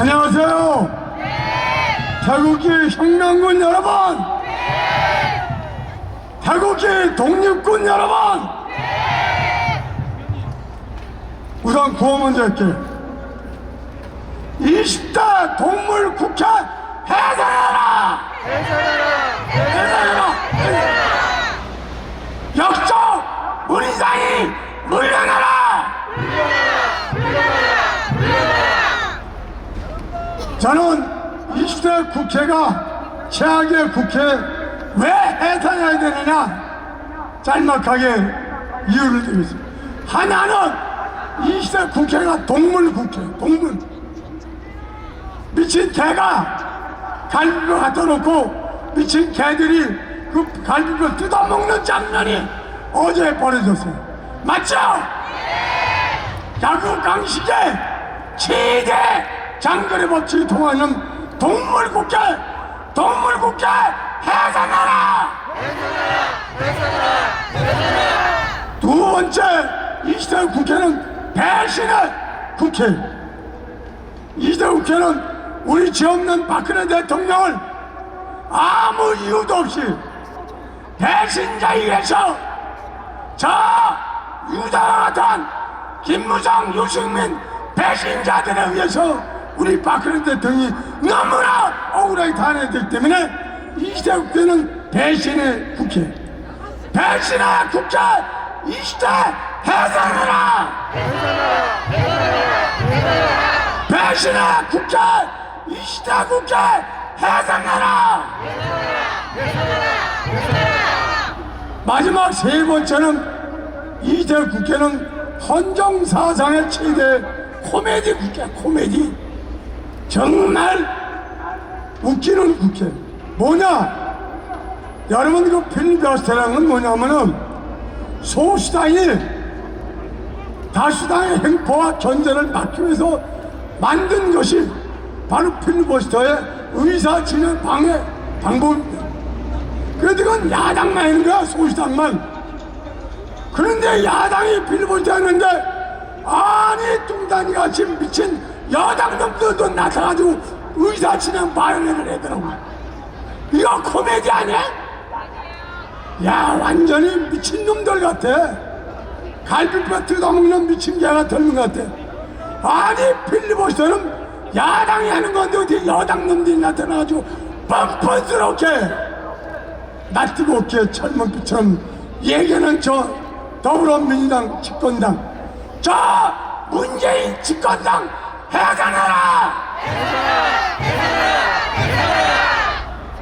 안녕하세요. 태국기 혁명군 여러분. 태국기 독립군 여러분. 우선 구호 먼저 할게요. 20대 동물 국회 해산하라! 해산하라! 역적 문희상이 물러나라! 저는 20대 국회가 최악의 국회 왜 해산해야 되느냐 짤막하게 이유를 드리겠습니다. 하나는 20대 국회가 동물 국회, 동물. 미친 개가 갈비뼈 갖다 놓고 미친 개들이 그 갈비뼈 뜯어먹는 장면이 어제 벌어졌어요. 맞죠? 야구 강식에 최대 장거리 법칙이 통하는 동물국회 동물국회 해산하라! 두 번째 이 시대 국회는 배신의 국회. 이 시대 국회는 우리 죄 없는 박근혜 대통령을 아무 이유도 없이 배신자에 의해서 저 유다와 같은 김무성, 유승민 배신자들에 의해서 우리 박근혜 대통령이 너무나 억울하게 당해졌기 때문에 이 시대 국회는 배신의 국회 배신의 국회 이 시대 해산하라! 배신의 국회 이 시대 국회 해산하라! 마지막 세 번째는 이대 국회는 헌정사상의 최대 코미디 국회 코미디 정말 웃기는 국회. 뭐냐? 여러분 그 필리버스터라는 건 뭐냐면은 소수당이 다수당의 행포와 견제를 막기 위해서 만든 것이 바로 필리버스터의 의사 진행 방해 방법입니다. 그런데 그건 야당만 하는 거야 소수당만. 그런데 야당이 빌보드 했는데 아니 뚱단이 같이 미친 여당 놈들도 나타가지고 의사 진행 발언을 하더라고. 이거 코미디 아니야? 야 완전히 미친 놈들 같아. 갈비뼈 뜯어먹는 미친 개 같은 것 같아. 아니 필리버스터는 야당이 하는 건데 어디 여당 놈들이 나타나가지고 뻔뻔스럽게 나 뜨겁게 철문빛처럼 얘기는 저 더불어민주당 집권당. 저 문재인 집권당 해산하라!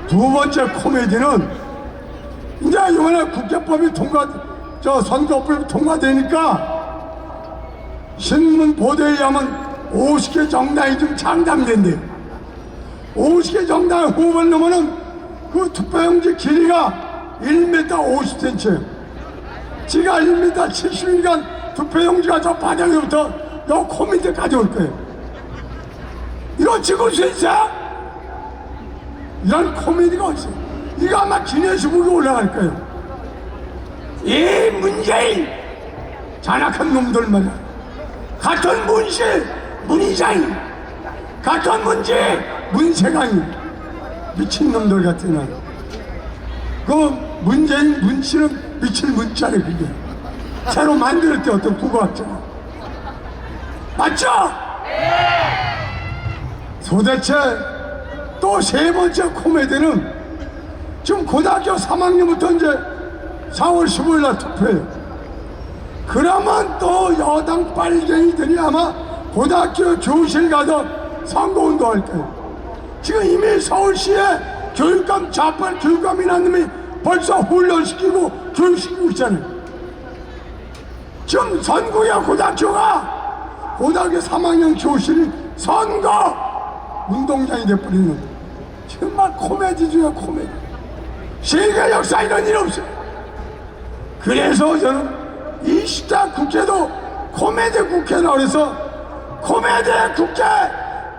두 번째 코미디는 이제 이번에 국회법이 통과 저 선거법이 통과되니까 신문 보도에 의하면 50개 정당이 좀 창당된대 50개 정당 후보를 넘으면 그 투표용지 길이가 1m 50cm 지가 1m 70이니까 투표용지가 저 바닥에부터 요 코밑에까지 올 거예요 이거 찍을 수 있어? 이런 코미디가 어딨어 이거 아마 기내수북에 올라갈 거예요. 이 문재인 잔악한 놈들 말이야. 같은 문실 문희장이. 같은 문제 문세강이. 미친 놈들 같으나 그 문재인 문씨는 미친 문자래 그게. 새로 만들었대 어떤 국어학자가. 맞죠? 도대체 또 세 번째 코미디는 지금 고등학교 3학년부터 이제 4월 15일 날 투표해요. 그러면 또 여당 빨갱이들이 아마 고등학교 교실 가서 선거운동 할 거예요. 지금 이미 서울시에 교육감 좌빨 교육감이라는 놈이 벌써 훈련시키고 교육시키고 있잖아요. 지금 선구야 고등학교가. 고등학교 3학년 교실이 선거 운동장이 돼버리는 정말 코미디 중에 코미디. 세계 역사 이런 일 없어요. 그래서 저는 이 시대 국회도 코미디 국회라 그래서 코미디 국회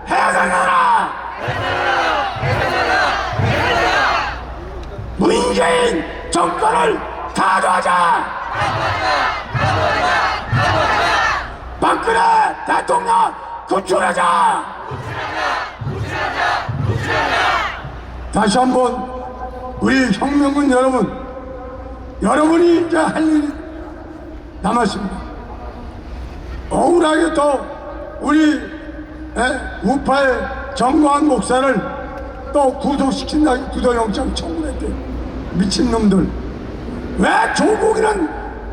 해산하라! 문재인 정권을 타도하자! 박근혜 대통령 구출하자 다시 한번 우리 혁명군 여러분, 여러분이 이제 할 일이 남았습니다. 억울하게 또 우리 에, 우파의 정광 목사를 또 구속시킨다 구속영장 청구했대요. 미친놈들. 왜 조국이는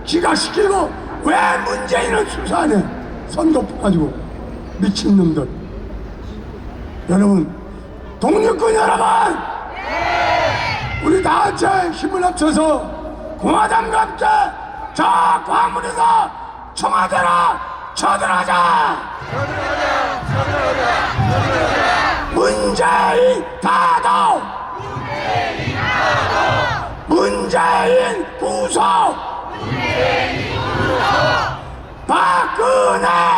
기각시키고 왜 문재인은 수사하네 선거 가지고 미친놈들. 여러분 독립군 여러분 우리 다 같이 힘을 합쳐서 공화당과 함께 저 광문에서 청와대로 쳐들어가자! 문재인 가도 문재인 구속! 박근혜